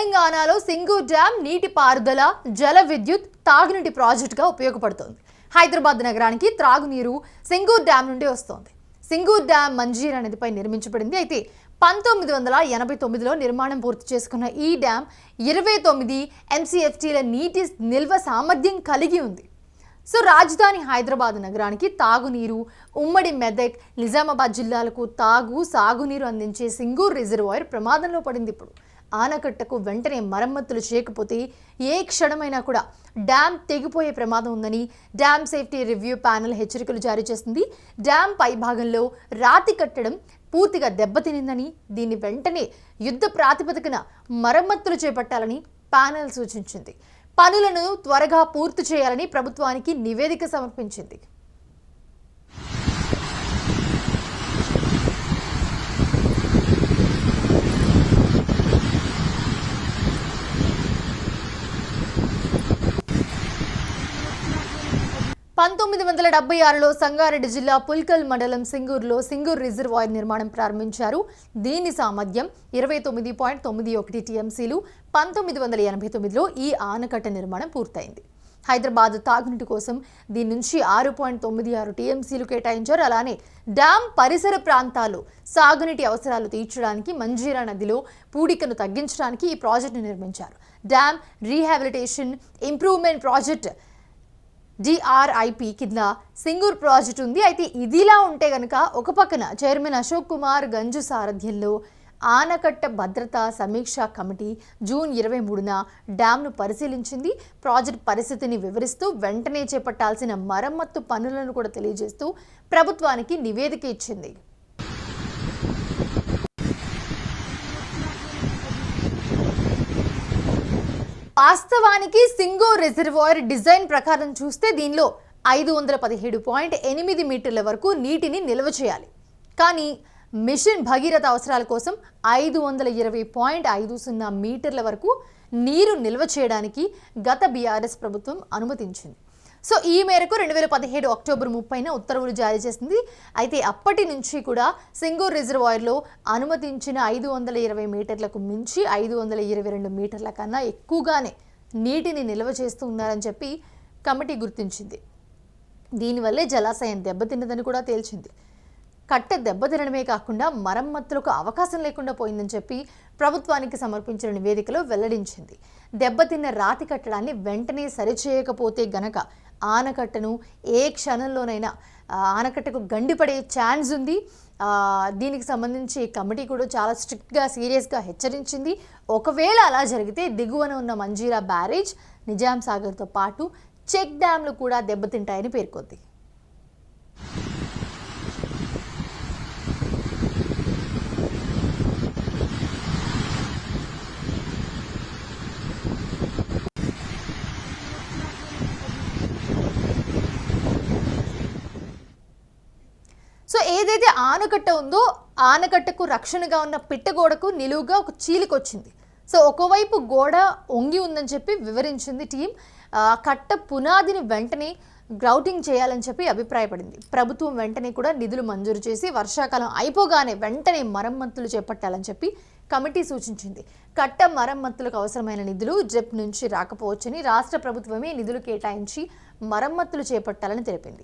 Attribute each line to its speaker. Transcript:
Speaker 1: తెలంగాణలో సింగూర్ డ్యామ్ నీటి పారుదల జల విద్యుత్ తాగునీటి ప్రాజెక్టుగా ఉపయోగపడుతోంది. హైదరాబాద్ నగరానికి త్రాగునీరు సింగూర్ డ్యామ్ నుండి వస్తోంది. సింగూర్ డ్యాం మంజీర్ నదిపై నిర్మించబడింది. అయితే పంతొమ్మిది వందల ఎనభై తొమ్మిదిలో నిర్మాణం పూర్తి చేసుకున్న ఈ డ్యామ్ ఇరవై తొమ్మిది ఎంసీఎఫ్టీల నీటి నిల్వ సామర్థ్యం కలిగి ఉంది. సో రాజధాని హైదరాబాద్ నగరానికి తాగునీరు ఉమ్మడి మెదక్ నిజామాబాద్ జిల్లాలకు తాగు సాగునీరు అందించే సింగూర్ రిజర్వాయర్ ప్రమాదంలో పడింది ఇప్పుడు. ఆనకట్టకు వెంటనే మరమ్మతులు చేయకపోతే ఏ క్షణమైనా కూడా డ్యామ్ తెగిపోయే ప్రమాదం ఉందని డ్యామ్ సేఫ్టీ రివ్యూ ప్యానెల్ హెచ్చరికలు జారీ చేసింది. డ్యామ్ పై భాగంలో రాతి కట్టడం పూర్తిగా దెబ్బతినిందని దీన్ని వెంటనే యుద్ధ ప్రాతిపదికన మరమ్మతులు చేపట్టాలని ప్యానెల్ సూచించింది. పనులను త్వరగా పూర్తి చేయాలని ప్రభుత్వానికి నివేదిక సమర్పించింది. పంతొమ్మిది వందల డెబ్బై ఆరులో సంగారెడ్డి జిల్లా పుల్కల్ మండలం సింగూరులో సింగూర్ రిజర్వాయర్ నిర్మాణం ప్రారంభించారు. దీని సామర్థ్యం ఇరవై తొమ్మిది పాయింట్ తొమ్మిది ఒకటి టీఎంసీలు పంతొమ్మిది వందల ఎనభై తొమ్మిదిలో ఈ ఆనకట్ట నిర్మాణం పూర్తయింది. హైదరాబాద్ తాగునీటి కోసం దీని నుంచి ఆరు పాయింట్ తొమ్మిది ఆరు టీఎంసీలు కేటాయించారు. అలానే డ్యాం పరిసర ప్రాంతాలు సాగునీటి అవసరాలు తీర్చడానికి మంజీరా నదిలో పూడికను తగ్గించడానికి ఈ ప్రాజెక్టును నిర్మించారు. Dam rehabilitation improvement project DRIP కింద సింగూర్ ప్రాజెక్ట్ ఉంది. అయితే ఇదిలా ఉంటే గనక ఒక పక్కన చైర్మన్ అశోక్ కుమార్ గంజు సారథ్యంలో ఆనకట్ట భద్రతా సమీక్షా కమిటీ జూన్ ఇరవై మూడున డ్యాంను పరిశీలించింది. ప్రాజెక్ట్ పరిస్థితిని వివరిస్తూ వెంటనే చేపట్టాల్సిన మరమ్మత్తు పనులను కూడా తెలియజేస్తూ ప్రభుత్వానికి నివేదిక ఇచ్చింది. వాస్తవానికి సింగో రిజర్వాయర్ డిజైన్ ప్రకారం చూస్తే దీనిలో ఐదు వందల పదిహేడు పాయింట్ ఎనిమిది మీటర్ల వరకు నీటిని నిల్వ చేయాలి. కానీ మిషన్ భగీరథ అవసరాల కోసం ఐదు వందల ఇరవై పాయింట్ ఐదు సున్నా మీటర్ల వరకు నీరు నిల్వ చేయడానికి గత బీఆర్ఎస్ ప్రభుత్వం అనుమతించింది. సో ఈ మేరకు రెండు వేల పదిహేడు అక్టోబర్ ముప్పైన ఉత్తర్వులు జారీ చేసింది. అయితే అప్పటి నుంచి కూడా సింగూర్ రిజర్వాయర్లో అనుమతించిన ఐదు వందల ఇరవై మీటర్లకు మించి ఐదు వందల ఇరవై రెండు మీటర్ల కన్నా ఎక్కువగానే నీటిని నిల్వ చేస్తూ ఉన్నారని చెప్పి కమిటీ గుర్తించింది. దీనివల్లే జలాశయం దెబ్బతిన్నదని కూడా తేల్చింది. కట్టె దెబ్బతినడమే కాకుండా మరమ్మతులకు అవకాశం లేకుండా పోయిందని చెప్పి ప్రభుత్వానికి సమర్పించిన నివేదికలో వెల్లడించింది. దెబ్బతిన్న రాతి కట్టడాన్ని వెంటనే సరిచేయకపోతే గనక ఆనకట్టను ఏ క్షణంలోనైనా ఆనకట్టకు గండిపడే ఛాన్స్ ఉంది. దీనికి సంబంధించి కమిటీ కూడా చాలా స్ట్రిక్ట్గా సీరియస్గా హెచ్చరించింది. ఒకవేళ అలా జరిగితే దిగువన ఉన్న మంజీరా బ్యారేజ్ నిజాం సాగర్తో పాటు చెక్ డ్యామ్లు కూడా దెబ్బతింటాయని పేర్కొంది. సో ఏదైతే ఆనకట్ట ఉందో ఆనకట్టకు రక్షణగా ఉన్న పిట్టగోడకు నిలువుగా ఒక చీలికొచ్చింది. సో ఒకవైపు గోడ ఒంగి ఉందని చెప్పి వివరించింది టీం కట్ట పునాదిని వెంటనే గ్రౌటింగ్ చేయాలని చెప్పి అభిప్రాయపడింది. ప్రభుత్వం వెంటనే కూడా నిధులు మంజూరు చేసి వర్షాకాలం అయిపోగానే వెంటనే మరమ్మతులు చేపట్టాలని చెప్పి కమిటీ సూచించింది. కట్ట మరమ్మతులకు అవసరమైన నిధులు జెప్ నుంచి రాకపోవచ్చని రాష్ట్ర ప్రభుత్వమే నిధులు కేటాయించి మరమ్మతులు చేపట్టాలని తెలిపింది.